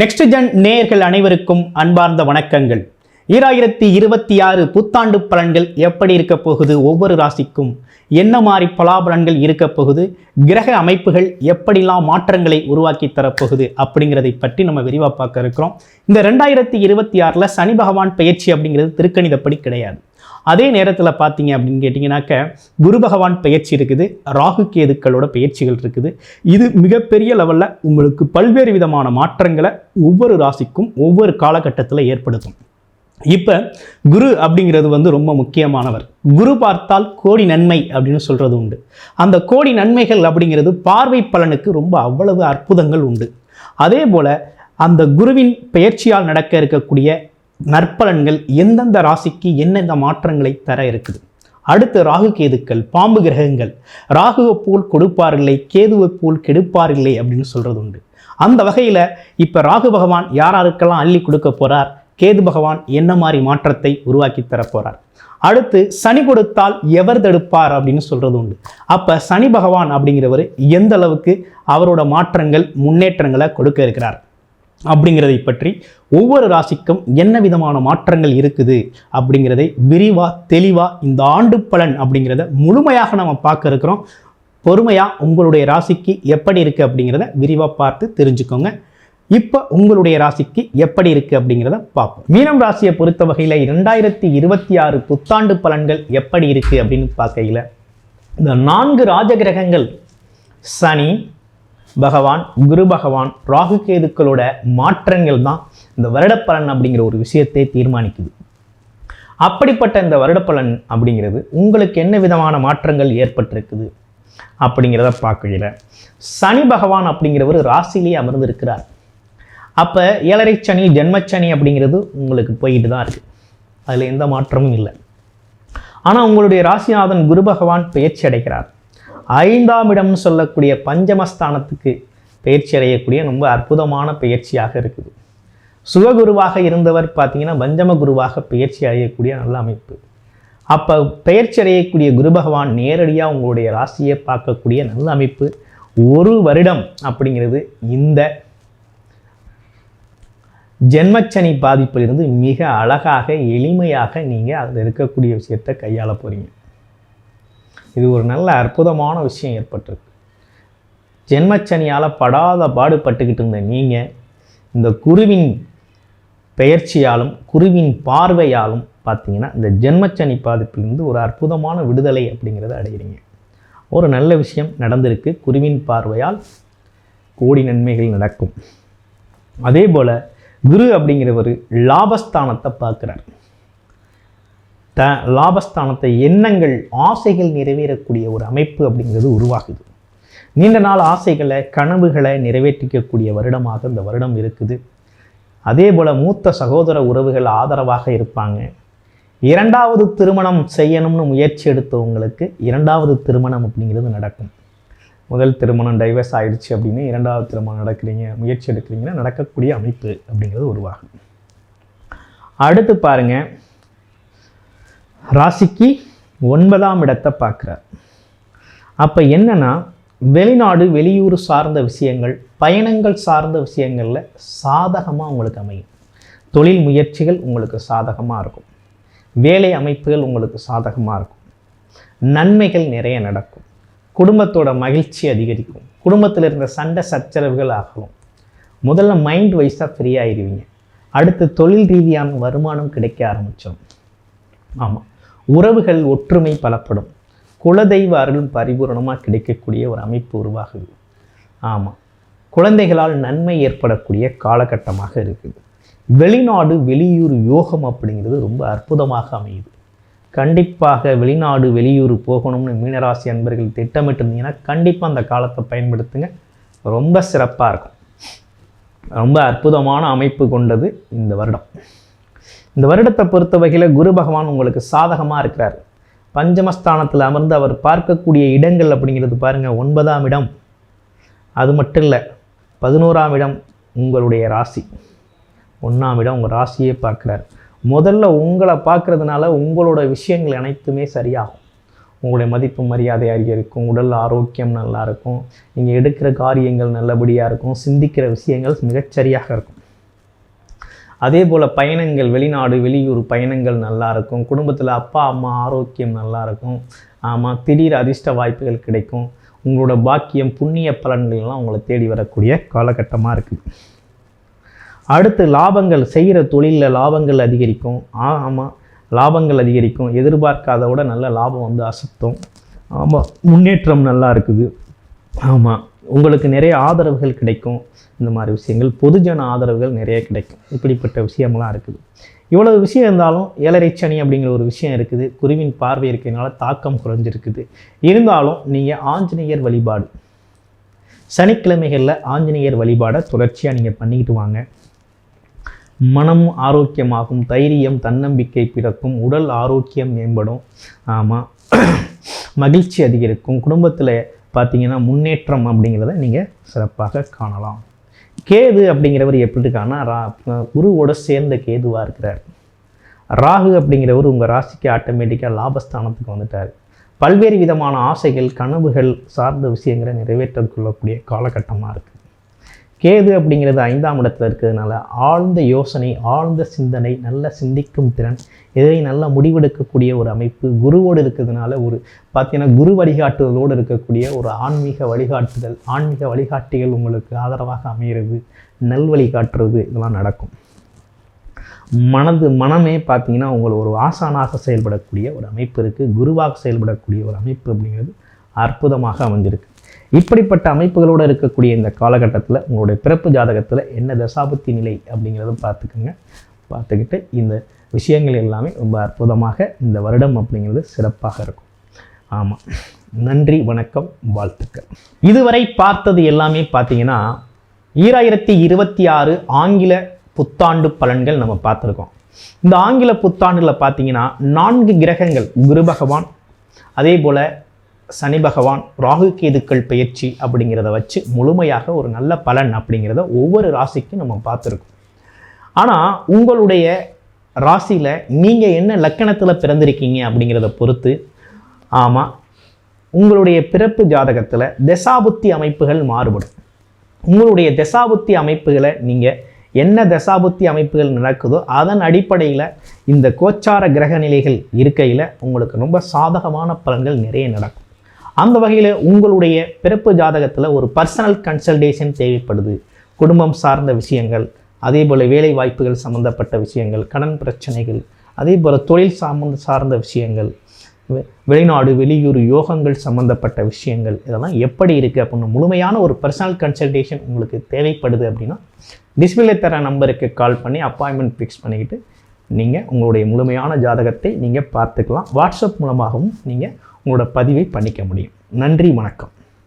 Next gen நேயர்கள் அனைவருக்கும் அன்பார்ந்த வணக்கங்கள். ஈராயிரத்தி இருபத்தி ஆறு புத்தாண்டு பலன்கள் எப்படி இருக்க போகுது? ஒவ்வொரு ராசிக்கும் என்ன மாதிரி பலாபலன்கள் இருக்க போகுது? கிரக அமைப்புகள் எப்படிலாம் மாற்றங்களை உருவாக்கி தரப்போகுது? அப்படிங்கிறதை பற்றி நம்ம விரிவாக பார்க்க இருக்கிறோம். இந்த ரெண்டாயிரத்தி இருபத்தி ஆறில் சனி பகவான் பயிற்சி அப்படிங்கிறது திருக்கணிதப்படி கிடையாது. அதே நேரத்தில் பார்த்தீங்க அப்படின்னு கேட்டிங்கனாக்க குரு பகவான் பயிற்சி இருக்குது ராகு கேதுக்களோட பயிற்சிகள் இருக்குது. இது மிகப்பெரிய லெவலில் உங்களுக்கு பல்வேறு விதமான மாற்றங்களை ஒவ்வொரு ராசிக்கும் ஒவ்வொரு காலகட்டத்தில் ஏற்படுத்தும். இப்போ குரு அப்படிங்கிறது வந்து ரொம்ப முக்கியமானவர். குரு பார்த்தால் கோடி நன்மை அப்படின்னு சொல்கிறது உண்டு. அந்த கோடி நன்மைகள் அப்படிங்கிறது பார்வை பலனுக்கு ரொம்ப அவ்வளவு அற்புதங்கள் உண்டு. அதே போல் அந்த குருவின் பெயர்ச்சியால் நடக்க இருக்கக்கூடிய நற்பலன்கள் எந்தெந்த ராசிக்கு எந்தெந்த மாற்றங்களை தர இருக்குது? அடுத்து ராகு கேதுக்கள் பாம்பு கிரகங்கள் ராகுவை போல் கொடுப்பார்களே கேதுவை போல் கெடுப்பார்களே அப்படின்னு சொல்கிறது உண்டு. அந்த வகையில் இப்போ ராகு பகவான் யாராருக்கெல்லாம் அள்ளி கொடுக்க போகிறார் கேது பகவான் என்ன மாதிரி மாற்றத்தை உருவாக்கி தரப்போகிறார் அடுத்து சனி கொடுத்தால் எவர் தடுப்பார் அப்படின்னு சொல்கிறது உண்டு. அப்போ சனி பகவான் அப்படிங்கிறவர் எந்த அளவுக்கு அவரோட மாற்றங்கள் முன்னேற்றங்களை கொடுக்க இருக்கிறார்? அப்படிங்கிறதை பற்றி ஒவ்வொரு ராசிக்கும் என்ன விதமான மாற்றங்கள் இருக்குது அப்படிங்கிறதை விரிவாக தெளிவாக இந்த ஆண்டு பலன் அப்படிங்கிறத முழுமையாக நம்ம பார்க்க இருக்கிறோம். பொறுமையாக உங்களுடைய ராசிக்கு எப்படி இருக்குது அப்படிங்கிறத விரிவாக பார்த்து தெரிஞ்சுக்கோங்க. இப்போ உங்களுடைய ராசிக்கு எப்படி இருக்குது அப்படிங்கிறத பார்ப்போம். மீனம் ராசியை பொறுத்த வகையில் இரண்டாயிரத்தி இருபத்தி ஆறு புத்தாண்டு பலன்கள் எப்படி இருக்குது அப்படின்னு பார்க்கையில் இந்த நான்கு ராஜகிரகங்கள் சனி பகவான் குரு பகவான் ராகு கேதுக்களோட மாற்றங்கள் தான் இந்த வருடப்பலன் அப்படிங்கிற ஒரு விஷயத்தை தீர்மானிக்குது. அப்படிப்பட்ட இந்த வருடப்பலன் அப்படிங்கிறது உங்களுக்கு என்ன விதமான மாற்றங்கள் ஏற்பட்டிருக்குது அப்படிங்கிறத பார்க்கல சனி பகவான் அப்படிங்கிறவர் ராசிலேயே அமர்ந்திருக்கிறார். அப்போ ஏழரை சனி ஜென்மச்சனி அப்படிங்கிறது உங்களுக்கு போயிட்டு தான் இருக்குது அதில் எந்த மாற்றமும் இல்லை. ஆனால் உங்களுடைய ராசிநாதன் குரு பகவான் பெயர்ச்சி அடைகிறார் ஐந்தாம் இடம் சொல்லக்கூடிய பஞ்சமஸ்தானத்துக்கு பயிற்சி அடையக்கூடிய ரொம்ப அற்புதமான பயிற்சியாக இருக்குது. சுககுருவாக இருந்தவர் பார்த்தீங்கன்னா பஞ்சம குருவாக பயிற்சி அடையக்கூடிய நல்ல அமைப்பு. அப்போ பெயர்ச்சி அடையக்கூடிய குரு பகவான் நேரடியாக உங்களுடைய ராசியை பார்க்கக்கூடிய நல்ல அமைப்பு. ஒரு வருடம் அப்படிங்கிறது இந்த ஜென்மச்சனி பாதிப்பிலிருந்து மிக அழகாக எளிமையாக நீங்கள் அதில் இருக்கக்கூடிய விஷயத்தை கையாள போகிறீங்க இது ஒரு நல்ல அற்புதமான விஷயம் ஏற்பட்டிருக்கு. ஜென்மச்சனியால் படாத பாடுபட்டுக்கிட்டு இருந்த நீங்கள் இந்த குருவின் பெயர்ச்சியாலும் குருவின் பார்வையாலும் பார்த்தீங்கன்னா இந்த ஜென்மச்சனி பாதிப்பிலிருந்து ஒரு அற்புதமான விடுதலை அப்படிங்கிறத அடைகிறீங்க ஒரு நல்ல விஷயம் நடந்திருக்கு. குருவின் பார்வையால் கோடி நன்மைகள் நடக்கும். அதே போல் குரு அப்படிங்கிறவர் லாபஸ்தானத்தை பார்க்குறார். த லாபஸ்தானத்தை எண்ணங்கள் ஆசைகள் நிறைவேறக்கூடிய ஒரு அமைப்பு அப்படிங்கிறது உருவாகுது. நீண்ட நாள் ஆசைகளை கனவுகளை நிறைவேற்றிக்கக்கூடிய வருடமாக இந்த வருடம் இருக்குது. அதே போல் மூத்த சகோதர உறவுகள் ஆதரவாக இருப்பாங்க. இரண்டாவது திருமணம் செய்யணும்னு முயற்சி எடுத்தவங்களுக்கு இரண்டாவது திருமணம் அப்படிங்கிறது நடக்கும். முதல் திருமணம் டைவர்ஸ் ஆகிடுச்சு அப்படின்னு இரண்டாவது திருமணம் நடக்கிறீங்க முயற்சி எடுக்கிறீங்கன்னா நடக்கக்கூடிய அமைப்பு அப்படிங்கிறது உருவாகும். அடுத்து பாருங்கள் ராசிக்கு ஒன்பதாம் இடத்தை பார்க்குறார். அப்போ என்னென்னா வெளிநாடு வெளியூர் சார்ந்த விஷயங்கள் பயணங்கள் சார்ந்த விஷயங்களில் சாதகமாக உங்களுக்கு அமையும். தொழில் முயற்சிகள் உங்களுக்கு சாதகமாக இருக்கும். வேலை அமைப்புகள் உங்களுக்கு சாதகமாக இருக்கும். நன்மைகள் நிறைய நடக்கும். குடும்பத்தோட மகிழ்ச்சி அதிகரிக்கும். குடும்பத்தில் இருந்த சண்டை சச்சரவுகள் ஆகலாம். முதல்ல மைண்ட் வைஸாக ஃப்ரீ ஆயிடுவீங்க அடுத்து தொழில் ரீதியான வருமானம் கிடைக்க ஆரம்பித்தோம் ஆமாம் உறவுகள் ஒற்றுமை பலப்படும். குலதெய்வ அருள் பரிபூரணமாக கிடைக்கக்கூடிய ஒரு அமைப்பு உருவாகுது. ஆமாம் குழந்தைகளால் நன்மை ஏற்படக்கூடிய காலகட்டமாக இருக்குது. வெளிநாடு வெளியூர் யோகம் அப்படிங்கிறது ரொம்ப அற்புதமாக அமையுது. கண்டிப்பாக வெளிநாடு வெளியூர் போகணும்னு மீனராசி அன்பர்கள் திட்டமிட்டிருந்தீங்கன்னா கண்டிப்பாக அந்த காலத்தை பயன்படுத்துங்க. ரொம்ப சிறப்பாக இருக்கும். ரொம்ப அற்புதமான அமைப்பு கொண்டது இந்த வருடம். இந்த வருடத்தை பொறுத்த வகையில் குரு பகவான் உங்களுக்கு சாதகமாக இருக்கிறார். பஞ்சமஸ்தானத்தில் அமர்ந்து அவர் பார்க்கக்கூடிய இடங்கள் அப்படிங்கிறது பாருங்கள் ஒன்பதாம் இடம். அது மட்டும் இல்லை பதினோராம் இடம் உங்களுடைய ராசி. ஒன்றாம் இடம் உங்கள் ராசியே பார்க்குறார். முதல்ல உங்களை பார்க்குறதுனால உங்களோட விஷயங்கள் அனைத்துமே சரியாகும். உங்களுடைய மதிப்பு மரியாதை அதிகரிக்கும் உடல் ஆரோக்கியம் நல்லா இருக்கும் நீங்கள் எடுக்கிற காரியங்கள் நல்லபடியாக இருக்கும் சிந்திக்கிற விஷயங்கள் மிகச்சரியாக இருக்கும். அதே போல் பயணங்கள் வெளிநாடு வெளியூர் பயணங்கள் நல்லா இருக்கும் குடும்பத்தில் அப்பா அம்மா ஆரோக்கியம் நல்லா இருக்கும் ஆமாம் திடீர் அதிர்ஷ்ட வாய்ப்புகள் கிடைக்கும். உங்களோட பாக்கியம் புண்ணிய பலன்கள்லாம் உங்களை தேடி வரக்கூடிய காலகட்டமாக இருக்குது. அடுத்து லாபங்கள் செய்கிற தொழிலில் லாபங்கள் அதிகரிக்கும். ஆமாம் லாபங்கள் அதிகரிக்கும். எதிர்பார்க்காத விட நல்ல லாபம் வந்து அசத்தும். ஆமாம் முன்னேற்றம் நல்லா இருக்குது ஆமாம் உங்களுக்கு நிறைய ஆதரவுகள் கிடைக்கும். இந்த மாதிரி விஷயங்கள் பொதுஜன ஆதரவுகள் நிறைய கிடைக்கும். இப்படிப்பட்ட விஷயம்லாம் இருக்குது. இவ்வளவு விஷயம் இருந்தாலும் ஏழரை சனி அப்படிங்கிற ஒரு விஷயம் இருக்குது. குருவின் பார்வை இருக்கிறதுனால தாக்கம் குறைஞ்சிருக்குது. இருந்தாலும் நீங்கள் ஆஞ்சநேயர் வழிபாடு. சனிக்கிழமைகளில் ஆஞ்சநேயர் வழிபாடை தொடர்ச்சியாக நீங்கள் பண்ணிக்கிட்டு வாங்க. மனம் ஆரோக்கியமாகும் தைரியம் தன்னம்பிக்கை பிறக்கும் உடல் ஆரோக்கியம் மேம்படும். ஆமாம் மகிழ்ச்சி அதிகரிக்கும். குடும்பத்தில் பார்த்தீங்கன்னா முன்னேற்றம் அப்படிங்கிறத நீங்கள் சிறப்பாக காணலாம். கேது அப்படிங்கிறவர் எப்படி இருக்காங்கன்னா ரா குருவோட சேர்ந்த கேதுவாக இருக்கிறார். ராகு அப்படிங்கிறவர் உங்கள் ராசிக்கு ஆட்டோமேட்டிக்காக லாபஸ்தானத்துக்கு வந்துட்டார். பல்வேறு விதமான ஆசைகள் கனவுகள் சார்ந்த விஷயங்களை நிறைவேற்றக்கொள்ளக்கூடிய காலகட்டமாக இருக்குது கேது அப்படிங்கிறது ஐந்தாம் இடத்துல இருக்கிறதுனால ஆழ்ந்த யோசனை ஆழ்ந்த சிந்தனை நல்ல சிந்திக்கும் திறன் இதை நல்லா முடிவெடுக்கக்கூடிய ஒரு அமைப்பு குருவோடு இருக்கிறதுனால ஒரு பார்த்தீங்கன்னா குரு வழிகாட்டுதலோடு இருக்கக்கூடிய ஒரு ஆன்மீக வழிகாட்டுதல் ஆன்மீக வழிகாட்டிகள் உங்களுக்கு ஆதரவாக அமைகிறது நல் வழிகாட்டுறது இதெல்லாம் நடக்கும். மனது மனமே பார்த்தீங்கன்னா உங்களை ஒரு ஆசானாக செயல்படக்கூடிய ஒரு அமைப்பு இருக்குது குருவாக செயல்படக்கூடிய ஒரு அமைப்பு அப்படிங்கிறது அற்புதமாக அமைஞ்சிருக்கு. இப்படிப்பட்ட அமைப்புகளோடு இருக்கக்கூடிய இந்த காலகட்டத்தில் உங்களுடைய பிறப்பு ஜாதகத்தில் என்ன தசாபுத்தி நிலை அப்படிங்கிறத பார்த்துக்கோங்க. பார்த்துக்கிட்டு இந்த விஷயங்கள் எல்லாமே ரொம்ப அற்புதமாக இந்த வருடம் அப்படிங்கிறது சிறப்பாக இருக்கும். ஆமாம் நன்றி வணக்கம் வாழ்த்துக்கள். இதுவரை பார்த்தது எல்லாமே பார்த்தீங்கன்னா ஈராயிரத்தி இருபத்தி ஆறு ஆங்கில புத்தாண்டு பலன்கள் நம்ம பார்த்துருக்கோம். இந்த ஆங்கில புத்தாண்டில் பார்த்தீங்கன்னா நான்கு கிரகங்கள் குரு பகவான் அதே போல் சனி பகவான் ராகு கேதுக்கள் பயிற்சி அப்படிங்கிறத வச்சு முழுமையாக ஒரு நல்ல பலன் அப்படிங்கிறத ஒவ்வொரு ராசிக்கும் நம்ம பார்த்துருக்கோம். ஆனால் உங்களுடைய ராசியில் நீங்கள் என்ன லக்கணத்தில் பிறந்திருக்கீங்க அப்படிங்கிறத பொறுத்து ஆமாம் உங்களுடைய பிறப்பு ஜாதகத்தில் தசாபுத்தி அமைப்புகள் மாறுபடும். உங்களுடைய தசாபுத்தி அமைப்புகளை நீங்கள் என்ன தசாபுத்தி அமைப்புகள் நடக்குதோ அதன் அடிப்படையில் இந்த கோச்சார கிரக நிலைகள் இருக்கையில் உங்களுக்கு ரொம்ப சாதகமான பலன்கள் நிறைய நடக்கும். அந்த வகையில் உங்களுடைய பிறப்பு ஜாதகத்தில் ஒரு பர்சனல் கன்சல்டேஷன் தேவைப்படுது. குடும்பம் சார்ந்த விஷயங்கள் அதே போல் வேலை வாய்ப்புகள் சம்மந்தப்பட்ட விஷயங்கள் கடன் பிரச்சனைகள் அதே போல் தொழில் சார்ந்த சார்ந்த விஷயங்கள் வெளிநாடு வெளியூர் யோகங்கள் சம்மந்தப்பட்ட விஷயங்கள் இதெல்லாம் எப்படி இருக்குது அப்படின்னு முழுமையான ஒரு பர்சனல் கன்சல்டேஷன் உங்களுக்கு தேவைப்படுது அப்படின்னா டிஸ்பிளே தர நம்பருக்கு கால் பண்ணி அப்பாயின்மெண்ட் ஃபிக்ஸ் பண்ணிக்கிட்டு நீங்கள் உங்களுடைய முழுமையான ஜாதகத்தை நீங்கள் பார்த்துக்கலாம். வாட்ஸ்அப் மூலமாகவும் நீங்கள் உங்களோட பதிவை பண்ணிக்க முடியும். நன்றி வணக்கம்.